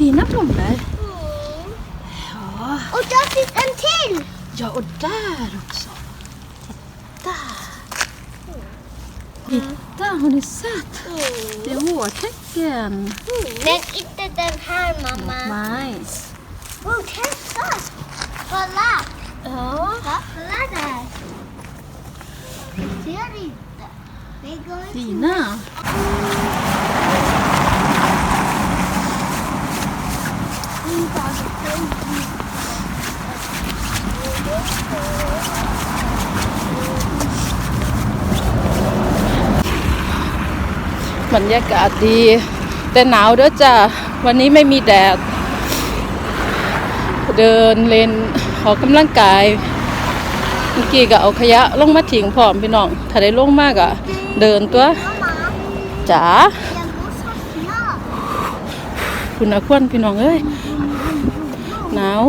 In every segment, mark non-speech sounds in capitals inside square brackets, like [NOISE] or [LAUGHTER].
fina blommor. Ja, Och där finns en till! ja och där också. Titta. Titta, har ni sett? Det är hårtecken. Men inte den här mamma. Nej. Oh, testa! Kolla! Ja. Kolla där. Ser inte. Fina. บรรยากาศดี แต่หนาวเด้อจ้ะ วันนี้ไม่มีแดด เดินเล่นออกกำลังกาย เมื่อกี้ก็เอาขยะลงมาทิ้งพร้อมพี่น้อง ถ้าได้ลงมากอะเดินตัวจ๋าคุณอาควนพี่น้องเอ้ย หนาว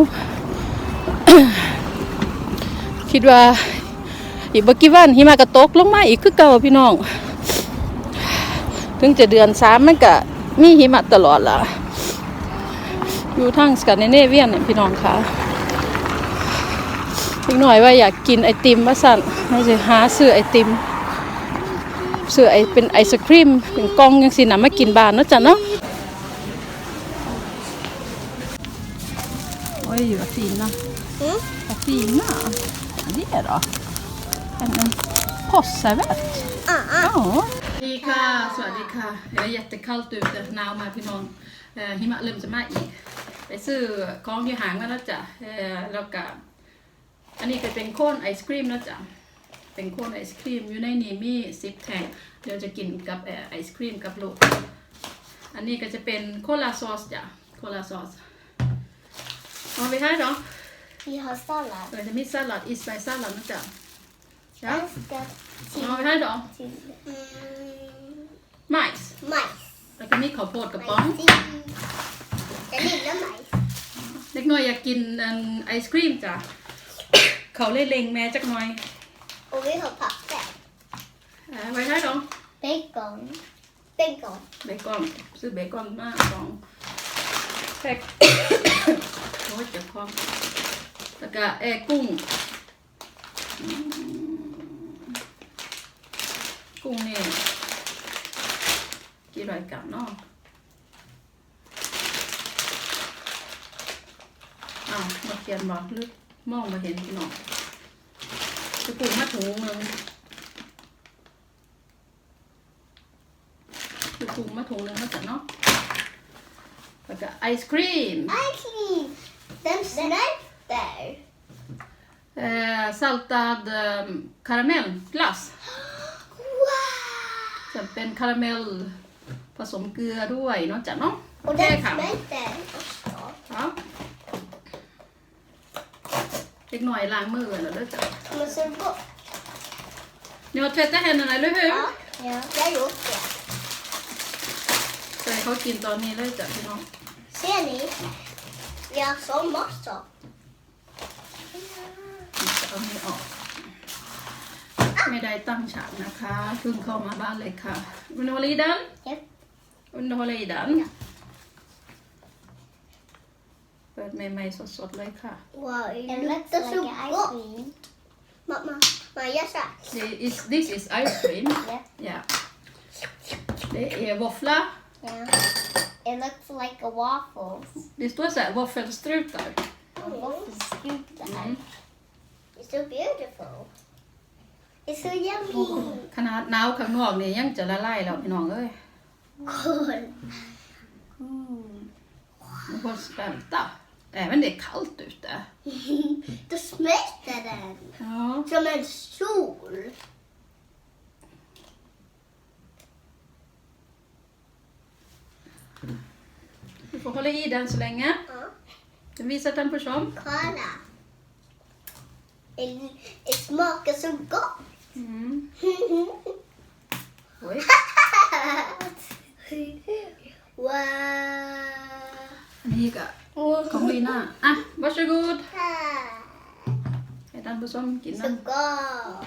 คิดว่า อีกบกี่วันหิมะก็ตกลงมาอีกคือเก่าพี่น้อง ถึงจะเดือนสามมันก็มีหิมะตลอดล่ะ อยู่ทางสแกนดิเนเวียนเนี่ยพี่น้องค่ะอีกหน่อยว่าอยากกินไอติมว่าสั่นไม่ใช่หาซื้อไอติมซื้อไอเป็นไอศครีมเป็นกล่องยังสินะมากินบานเนาะจ้ะเนาะ vad fina. Mm. Vad fina. Det är då. En, en postservett. Ah, ah. Ja. ดีค่ะ สวัสดีค่ะเดี๋ยว jättekallt ute หนาวมาพี่น้องเอ่อหิมะเริ่มจะมาอีก ไปซื้อของที่หางมาแล้วจ้ะเอ่อแล้วก็อันนี้ก็เป็นโคนไอศครีมนะจ๊ะเป็นโคนไอศครีมอยู่ในนี้มีซิปแท่งเดี๋ยวจะกินกับเอ่อไอศครีมกับลูก อันนี้ก็จะเป็นโคลาซอสจ้ะโคลาซอส เอาไปให้เนาะ Vi har sallad. เออจะมีสลัดอีสไปสลัดนะจ๊ะ Jag Ja, ska เอาไปให้เนาะ till mm, ไมซ์ majs. แล้วก็มีข้าวโพดกระป๋อง Majs. Den lilla majs. เล็กน้อยอยากกินอันไอศครีมจ้ะ เขาเลยเล็งแม่จักหน่อย Och vi har papper. เออไว้ให้เนาะ Bacon. Bacon. เบคอนซื้อเบคอนมาสองแพ็ค โอ้ยเจ็บคอแล้วก็เอกุ้ง กุ้งนี่กี่ร้อยกรัมเนาะอ้าวมาเขียนบอกลึกมองมาเห็นพี่น้องจะกุ้งมาถุงหนึงจะกุ้งมาถุงหนึงมาจากเนาะแล้วก็ไอศครีม Ice cream. Den snällt där. Eh, saltad eh, karamellglass. Wow! จะเป็นคาราเมลผสมเกลือด้วยเนอกจากเนาะ Och โอเค den ค่ะ smälter också. ครับเล็กหน่อยล้างมือแล้วเด้อจ้ะ Men så gott. Ni har tvättat händerna, eller hur? Ja, ja. jag har gjort det. ใส่เขากินตอนนี้เลยจ้ะพี่น้อง Ser ni? Jag har så massa. จะเอานี้ออก ไม่ได้ตั้งฉากนะคะเพิ่งเข้ามาบ้านเลยค่ะอุนโฮลีดัน Japp. อุนโฮลีดัน เปิดใหม่ๆสดๆเลยค่ะ Wow, det luktar så gott. Mamma, mamma gör så här. Det is, this is ice cream. Ja. Ja. Det är våffla. Ja. It looks like a waffle. Det står så här, våffelstrutar. A waffle scoop där. Mm. It's so beautiful. It's so yummy. ขนาดหนาวข้างนอกนี่ยังจะละลายแล้วพี่น้องเอ้ย Cool. มันก็สกันตา Även det är kallt ute. [LAUGHS] Då smälter den. Ja. Som en sol. Du får hålla i den så länge. Du visar temperatur. Kolla. Det, smakar så gott. Mm. [LAUGHS] Oj. wow. Mega. Kom Lina. Ah, varsågod. Är den på som Så gott.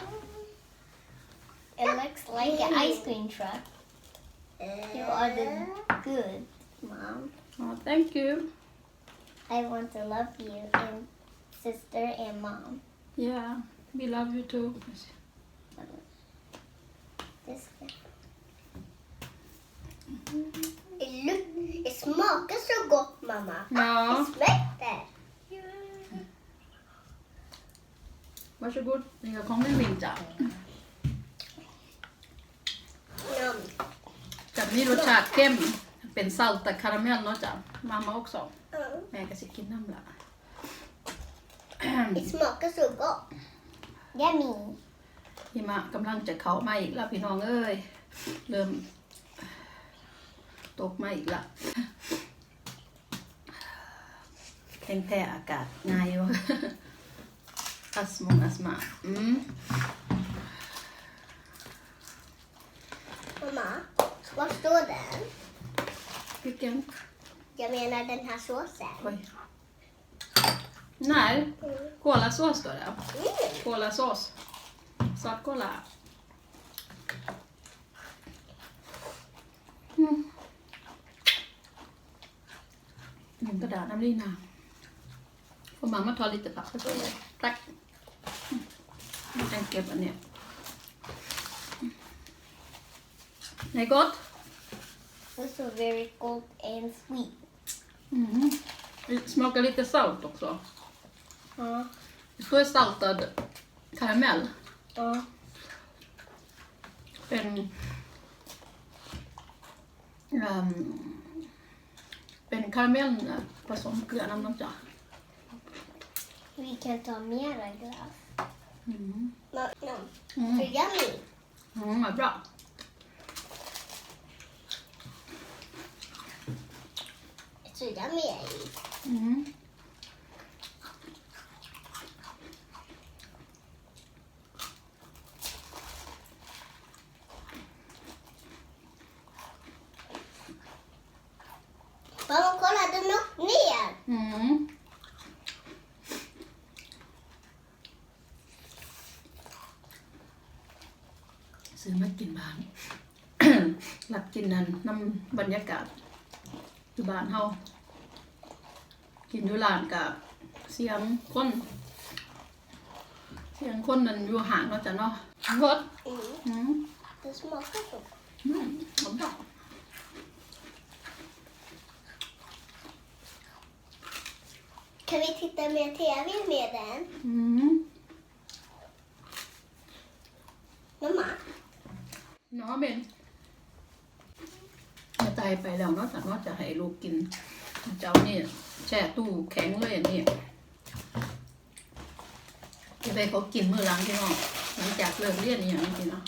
It looks like an ice cream truck. You are the good mom. Oh, thank you. I want to love you and sister and mom. Yeah, we love you too. This it look, it smakar så gott mamma. Ja, Det smäkter. varsågod. Det är kommer en vinter. Nam. จะมีรสชาติเข้ม เป็นซัลแต่คาราเมลเนาะจ้ะมามา också Mm. แม่ก็สิกินน้ำละ Det smakar så gott. Yummy. หิมะกำลังจะเข้ามาอีกแล้วพี่น้องเอ้ย เริ่ม ตกมาอีกละแข็งแท้อากาศง่ายอยู่อัสมงอัสมาอืม Mamma, vad står den? Vilken? Jag menar den här såsen. Oj. Nej, kolasås står det. Mm. Kolasås. Svartkola. Mm. Mm. Sådär Evelina. Får mamma ta lite papper på dig? Tack. Mm. Nu tänker jag bara ner. Mm. Det är gott also very cold and sweet. Mm. Det smakar lite salt också. Ja. Det står saltad karamell. Ja. Ehm. Ehm. En, um, en karamell på sån grann. Vi kan ta mera glass. Mm. Mm. Mm. För yummy. Mm, vad bra. 주염이에요. 음. Vamos colar do meu Nia. Hum. Sự mất tiền bán. [COUGHS] Lập tiền nằm bánh giá cạp. อยู่บ้านเฮากินอยู่ร้านกับเสียงคนเสียงคนนั่นอยู่ห่างเนาะจ้ะเนาะรถ Mm. อืม Det smakar så gott. อืมหอมดอก Kan vi titta mer TV med den? อืม Mamma? เนาะเบนแม่ ตายไปแล้วเนาะแต่เนาะจะให้ลูกกิน เจ้านี่แช่ตู้แข็งเลยอันนี้จะไปเขากินมื้อหลังพี่น้องหลังจากเลิกเรียนอหย่างนี้เนาะ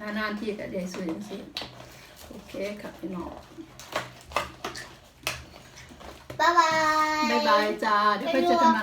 นานๆที่ก็ได้ซื้อจังซี่โอเคค่ะพี่น้อง Bye bye! บ๊ายบายจ้าเดี๋ยวไปเจอกันใหม่